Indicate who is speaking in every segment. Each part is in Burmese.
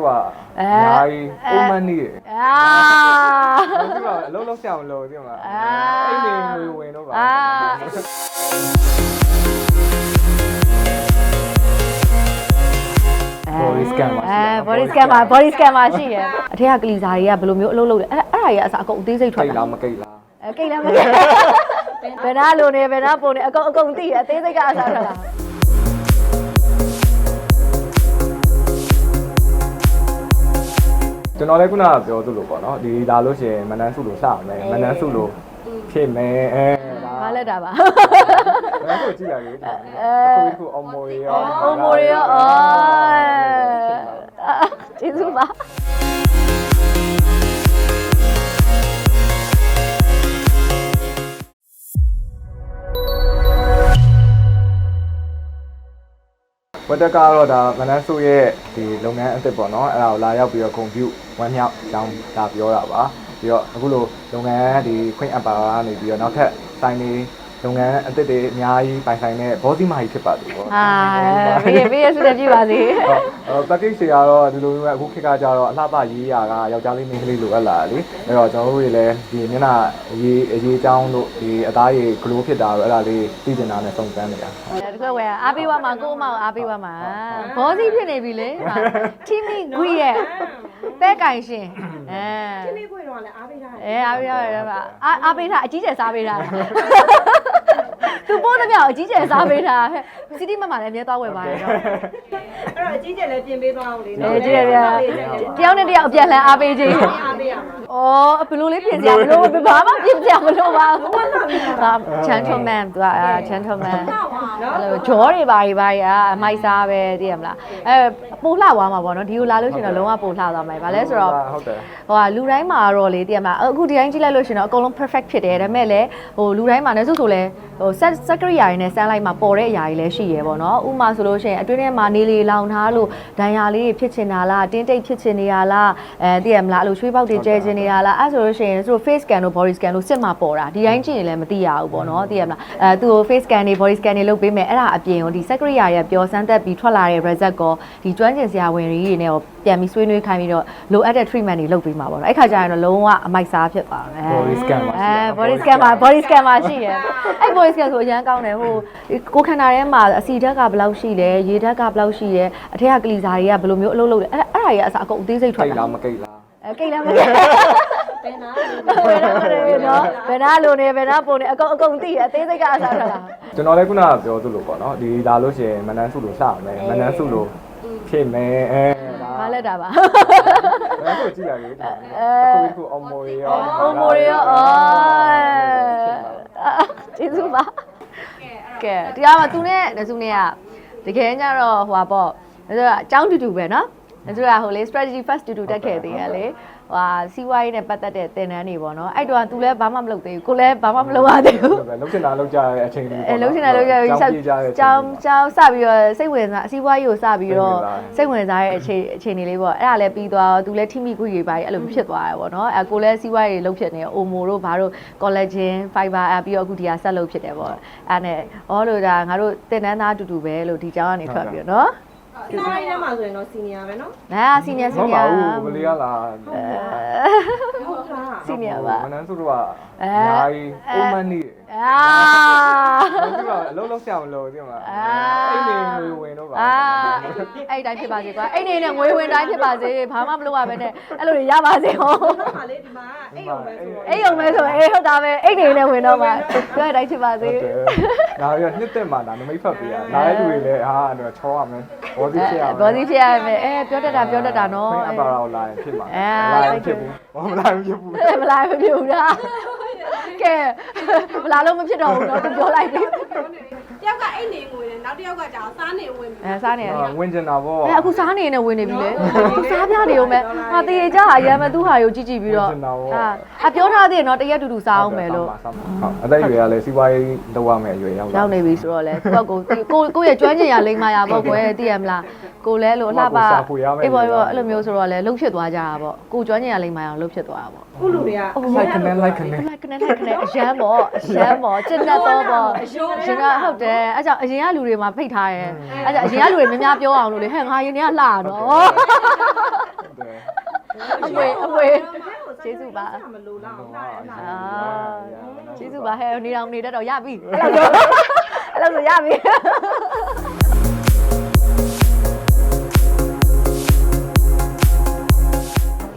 Speaker 1: တို့ကအများကြီးအိုမန်နီးတယ်
Speaker 2: အာ
Speaker 1: သူကအလုံးလုံးဆရာမလို့သိမလား
Speaker 2: အာ
Speaker 1: အိမ်နေငွေဝင်တော့ပါ
Speaker 2: အာ
Speaker 1: body scan ပါ
Speaker 2: အဲ body scan ပါ body scan ပါရှိရယ်အထက်ကကလီစာတွေကဘယ်လိုမျိုးအလုပ်လုပ်လဲအဲ့အဲ့ဒါကြီးအစားအကုန်အသေးစိတ်ထွက်
Speaker 1: ကိတ်
Speaker 2: လာ
Speaker 1: လားမကိတ်လား
Speaker 2: အဲကိတ်လည်းမကိတ်ဘယ်နာလိုနေဘယ်နာပုံနေအကုန်အကုန်သိရအသေးစိတ်ကအစားထွက်လာ
Speaker 1: ကျွန်တော်လည်းခုနကပြောသလိုပေါ့နော်ဒီလာလို့ရှိရင်မနန်းစုလို့စရမယ်မနန်းစုလို့ဖြစ်မယ်အဲဒါ
Speaker 2: မလက်တာပါ
Speaker 1: မနန်းစုကြည့်ရလေအခုခုအမော်ရီရော
Speaker 2: အိုမိုရီရောအော်ကျေးဇူးပါ
Speaker 1: ဝတ်တက်ကတော့ဒါမနန်းစုရဲ့ဒီလုပ်ငန်းအသစ်ပေါ့နော်အဲ့ဒါကိုလာရောက်ပြီးတော့ဂုံပြူဝမ်းမြောက်အကြောင်းဒါပြောတာပါပြီးတော့အခုလိုလုပ်ငန်းဒီခွင့်အပ်ပါကနေပြီးတော့နောက်ထပ်ဆိုင်နေလုပ်ငန်းအသစ်တွေအများကြီးပိုင်ဆိုင်တဲ့ဘောစီမာကြီးဖြစ်ပါသေးပေါ့
Speaker 2: ဟာဘေးဘေးရစုတဲ့ပြပါစေ
Speaker 1: ဟု တ် package တွေကတော့ဒီလိုမျိုးပဲအခုခေတ်ကကြတော့အလှပရေးရာကယောက်ျားလေးမိန်းကလေးလိုအပ်လာတယ်လေအဲ့တော့ကျွန်တော်တို့တွေလည်းဒီမျက်နှာအရေးအရေးချောင်းတို့ဒီအသားရည် glow ဖြစ်တာတော့အဲ့ဒါလေးသိကျင်တာနဲ့စုံစမ်းနေတာ
Speaker 2: တကွယ်ဝယ်အားပေးသွားမှာကိုအမောင်အားပေးသွားမှာဘောစီဖြစ်နေပြီလေတီမီဂွီရဲ့ပဲကင်ရှင်အဲ
Speaker 3: ဒီနေ့ခွေတော့လည်းအားပေးထားတယ်
Speaker 2: အဲအားပေးရတယ်ဗျအားအားပေးထားအကြီးကျယ်စားပေးထား သူပို့တဲ့မြောက်အကြီးကျယ်စားပေးထားစီတီမမလည်းအမြဲသွားဝယ်ပါတယ်တော့
Speaker 3: အဲ့တော့အကြီးကျယ်လည်းပြင်ပေးသွားအောင်လေ
Speaker 2: အဲကြီးတယ်ဗျာတယောက်နဲ့တယောက်အပြန်လှန်အားပေးခြင်း
Speaker 3: အားပေးရမှာ
Speaker 2: အော်ဘလို့လေးပြင်စရာမလိုဘာမှပြင်စရာမလိုပါဘူးဟာချန်ထမန်သူကချန်ထမန်
Speaker 3: နော်
Speaker 2: အဲ့လိုဂျောတွေဘာတွေဘာတွေအာအမိုက်စားပဲသိရမလားအဲပိုလှသွားမှာပေါ့နော်ဒီကိုလာလို့ရှိရင်တော့လုံးဝပိုလှသွားမှာဘာလဲဆိုတော့
Speaker 1: ဟုတ်တယ်
Speaker 2: ဟိုဟာလူတိုင်းမှာတော့လေသိရမလားအခုဒီတိုင်းကြည့်လိုက်လို့ရှိရင်တော့အကုန်လုံး perfect ဖြစ်တယ်ဒါပေမဲ့လည်းဟိုလူတိုင်းမှာလည်းဆိုဆိုလဲဟို set secret ယာတွေနဲ့စမ်းလိုက်မှာပေါ်တဲ့အရာတွေလည်းရှိရယ်ပေါ့နော်ဥပမာဆိုလို့ရှိရင်အတွင်းထဲမှာနေလေလောင်ထားလို့ဒဏ်ရာလေးတွေဖြစ်ချင်တာလားတင်းတိတ်ဖြစ်ချင်နေတာလားအဲသိရမလားအဲ့လိုချွေးပေါက်တွေကျဲချင်နေတာလားအဲ့ဆိုလို့ရှိရင်သူတို့ face scan တို့ body scan တို့စစ်မှာပေါ်တာဒီတိုင်းကြည့်ရင်လည်းမသိရဘူးပေါ့နော်သိရမလားအဲသူ့ကို face scan တွေ body scan တွေလုပ်ပေးမယ်အဲ့ဒါအပြင်ကိုဒီ secret ယာရဲ့ပျော်စမ်းသက်ပြီးထွက်လာတဲ့ result ကိုဒီကျွမ်းကျင်စရာဝင်တွေနဲ့ကိုပြန်ပြီးဆွေးနွေးခိုင်းပြီးတော့လိုအပ်တဲ့ treatment တွေလုပ်ပေးမှာပေါ့နော်အဲ့ခါကျရင်တော့လုံးဝအမိုက်စားဖြစ်ပါမယ်
Speaker 1: body scan ပါ
Speaker 2: အဲ body scan မှာ body scan မှာရှိရယ်အဲ့ body scan ဆိုအရန်ကောင်းတယ်ဟိုကိုယ်ခန္ဓာထဲမှာအစီဓာတ်ကဘယ်လောက်ရှိလဲရေဓာတ်ကဘယ်လောက်ရှိလဲအထက်ကကလီစာတွေကဘယ်လိုမျိုးအလုပ်လုပ်လဲအဲ့အဲ့ဒါကြီးအစားအကုန်အသေးစိတ်ထွက်
Speaker 1: ကိတ်
Speaker 2: လာ
Speaker 1: လားမကိတ်လား
Speaker 2: အဲကိတ်လည်းမကိတ်
Speaker 3: ဘယ်နာ
Speaker 2: ဘယ်နာလဲနော်ဘယ်နာလိုနေဘယ်နာပုံနေအကုန်အကုန်သိရအသေးစိတ်ကအစားထွက်လာ
Speaker 1: ကျွန်တော်လည်းခုနကပြောသလိုပေါ့နော်ဒီလာလို့ရှိရင်မနန်းစုလို့စရမယ်မနန်းစုလို့ဖြစ်မယ်အဲဒါ
Speaker 2: မလက်တာပါ
Speaker 1: မနန်းစုကြည့်ရလေအခုခုအမော်ရီရော
Speaker 2: အိုမိုရီရောအော်ကျေးဇူးပါကဲတရားမှာသူနဲ့နစုနဲ့ကတကယ်ကြတော့ဟိုပါပေါ့ဒါဆိုအကြောင်းတူတူပဲ နော်ဒါဆိုဟိုလေ strategy first တူတူတက်ခဲ့သေးရလေဟိုစီးပွားရေးနဲ့ပတ်သက်တဲ့သင်တန်းတွေပေါ့နော်အဲ့တော့ तू လည်းဘာမှမလုပ်သေးဘူးကိုလည်းဘာမှမလုပ်ရသေးဘူး
Speaker 1: လုံးချင်တာလုံးကြရတဲ့အချိန်လေး
Speaker 2: အဲလုံးချင်တာလုံးကြပြီး
Speaker 1: စော
Speaker 2: ဆက်
Speaker 1: ပြေးကြတဲ့အချိန်
Speaker 2: ကြောင်းကြောင်းစပြီးတော့စိတ်ဝင်စားအစည်းအဝေးကိုစပြီးတော့
Speaker 1: စိ
Speaker 2: စိ
Speaker 1: တ်
Speaker 2: တ်
Speaker 1: ဝ
Speaker 2: ဝင်
Speaker 1: င်စား
Speaker 2: စားတဲ့အချိန်အချိန်တွေလေးပေါ့အဲ့ဒါလည်းပြီးသွားတော့သူလည်းထိမိခွေတွေပါအဲ့လိုဖြစ်သွားတယ်ပေါ့နော်အဲကိုလည်းစီးပွားရေးလုပ်ဖြစ်နေအိုမိုတို့ဘာတို့ collagen fiber အဲပြီးတော့အခုဒီဟာဆက်လုပ်ဖြစ်တယ်ပေါ့အဲ့နဲ့ဩလို့ဒါငါတို့တင်တန်းသားအတူတူပဲလို့ဒီကြောင်းကနေထွက်ပြီးတော့နော်
Speaker 3: စားရင်းထဲမှာဆိုရင်တော့စီနီယာပဲနော်
Speaker 2: နာစီနီယာစီ
Speaker 1: ဟုတ်
Speaker 2: နီ
Speaker 1: ပါ
Speaker 2: ယာ
Speaker 1: ဘူးမလေးရလား
Speaker 3: ဟုတ်လား
Speaker 2: စီနီယာပါ
Speaker 1: မနန်းစုတို့ကအများကြီးအိုမန်နီး
Speaker 2: အာ
Speaker 1: သူကအလုံးလုံးဆရာမလို့သိမလား
Speaker 2: အာ
Speaker 1: အိမ်နေငွေဝင်တော့ပါ
Speaker 2: အာအဲ့တိုင်းဖြစ်ပါစေကွာအဲ့နေနဲ့ငွေဝင်တိုင်းဖြစ်ပါစေဘာမှမလုပ်ရဘဲနဲ့အဲ့လိုတွေရပါစေဟော
Speaker 3: တော့မှလေဒီမှာအိမ်အောင်ပဲဆိုတော့
Speaker 2: အဲ့ရုံပဲဆိုရင်အေးဟုတ်တာပဲအဲ့နေနဲ့ဝင်တော့မှပြောရတိုင်းဖြစ်ပါစေ
Speaker 1: ဟုတ်တယ်။ဒါပြီးတော့နှစ်သက်မှဒါနမိတ်ဖတ်ပေးရ။နားတဲ့လူတွေလည်းဟာအဲ့တော့ချောရမယ်။ဘောစီဖြစ်ရမယ်။
Speaker 2: ဘောစီဖြစ်ရမယ်အဲပြောတတ်တာပြောတတ်တာနော်
Speaker 1: ခွင့်အပ်ပါတော့လာရင်ဖြစ်မှာ
Speaker 2: အဲ။
Speaker 1: လာရင်ဖြစ်ဘူး။ဘာမလာရင်ဖြစ်ဘူး
Speaker 2: အဲမလားမဖြစ်ဘူးလားကဲမလားလို့မဖြစ်တော့ဘူးတော့သူပြောလိုက်ပြီ
Speaker 4: တယောက်ကအိတ်နေငွေတယ်နောက်တစ်ယောက်ကကြာစားနေဝင်ပြီ
Speaker 2: အဲစားနေ။တယ်
Speaker 1: ဟာဝင်ကျင်တာပေါ့
Speaker 2: အဲအခုစားနေနေဝင်နေပြီလေအခုစားပြနေအောင်မဲ့ဟာတရေကြအရမ်းမဲ့သူ့ဟာကိုကြည့်ကြည့်ပြီးတော့ဟာအပြောထားသေးတယ်နော်တရက်တူတူစားအောင်မယ်လို့
Speaker 1: ဟုတ်အသက်အရွယ်ကလည်းစီးပွားရေးလုပ်ရမယ်အရွယ်ရောက်လာ
Speaker 2: ရောက်နေပြီဆိုတော့လေကိုယ့်ကိုကိုကိုရဲ့ကျွမ်းကျင်ရလိမ့်မရပေါ့ကွယ်သိရမလားကိုလဲလို့အလှပါအေးပေါ့ပေါ့အဲ့လိုမျိုးဆိုတော့လေလှုပ်ဖြစ်သွားကြတာပေါ့ကိုကျွမ်းကျင်ရလိမ့်မရအောင်လှုပ်ဖြစ်သွားတာပေါ့
Speaker 3: ခုလူတွေက
Speaker 1: လိုက်ခနဲ့လိုက်ခနဲ့
Speaker 2: လိုက်ကနေလိုက်ကနေအရန်ပေါ့အရန်ပေါ့ကျင့်တတ်တော့ပေါ့အရင်ကဟုတ်တယ်အဲကြောင့်အရင်ကလူတွေမှာဖိတ်ထားရဲအဲကြောင့်အရင်ကလူတွေများများပြောအောင်လို့လေဟဲ့ငါရင်တွေကလှတော့
Speaker 1: တယ်
Speaker 2: အမွေအမွေကျေးဇူးပါ
Speaker 3: မလို့လောက်တာအဲ့ဒါ
Speaker 2: အာကျေးဇူးပါဟဲ့နေအောင်နေတတ်တော့ရပြီအဲ့လိုအဲ့လိုဆိုရပြီ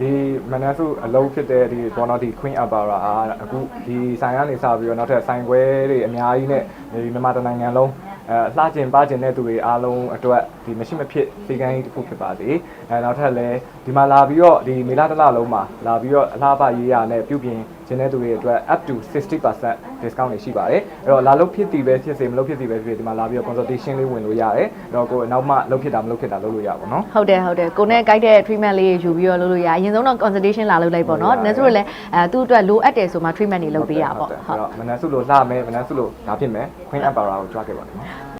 Speaker 1: ဒီမနက်စုအလုံးဖြစ်တဲ့ဒီဘောနော်ဒီ Queen Empire အားအခုဒီဆိုင်ကနေစပြီးတော့နောက်ထပ်ဆိုင်ခွဲတွေအများကြီးနဲ့ဒီမြန်မာတိုင်းနိုင်ငံလုံးအဲလှကျင်ပါကျင်တဲ့သူတွေအားလုံးအတွက်ဒီမရှိမဖြစ်စီကံကြီးတစ်ခုဖြစ်ပါစေအဲနောက်ထပ်လည်းဒီမှာလာပြီးတော့ဒီမေလတစ်လလုံးမှာလာပြီးတော့အလားပါရေးရနဲ့ပြုပြင်ခြင်းတဲ့သူတွေအတွက် up to 60% discount တွေရှိပါတယ်အဲ့တော့လာလို့ဖြစ်တည်ပဲဖြစ်စေမလို့ဖြစ်တည်ပဲဖြစ်စေဒီမှာလာပြီးတော့ consultation လေးဝင်လို့ရတယ်အဲ့တော့ကိုယ်နောက်မှလုပ်ဖြစ်တာမလုပ်ဖြစ်တာလုပ်လို့ရပါတော့
Speaker 2: ဟုတ်တယ်ဟုတ်တယ်ကိုနဲ့ကြိုက်တဲ့ treatment လေးယူပြီးတော့လုပ်လို့ရအရင်ဆုံးတော့ consultation လာလုပ်လိုက်ပေါ့နော်
Speaker 1: ဟုတ်
Speaker 2: န
Speaker 1: ပါတယ်
Speaker 2: ည်းဆိုလည်းအဲသူ့အတွက်လိုအပ်တယ်ဆိုမှ treatment တွေလုပ်ပေးရပေါ့
Speaker 1: ဟုတ်တယ်အဲ့တော့မနက်စုလို့လှမယ်မနက်စုလို့ဒါဖြစ်မယ် Queen Emperor ကိုကြွားခဲ့ပါမယ်နော်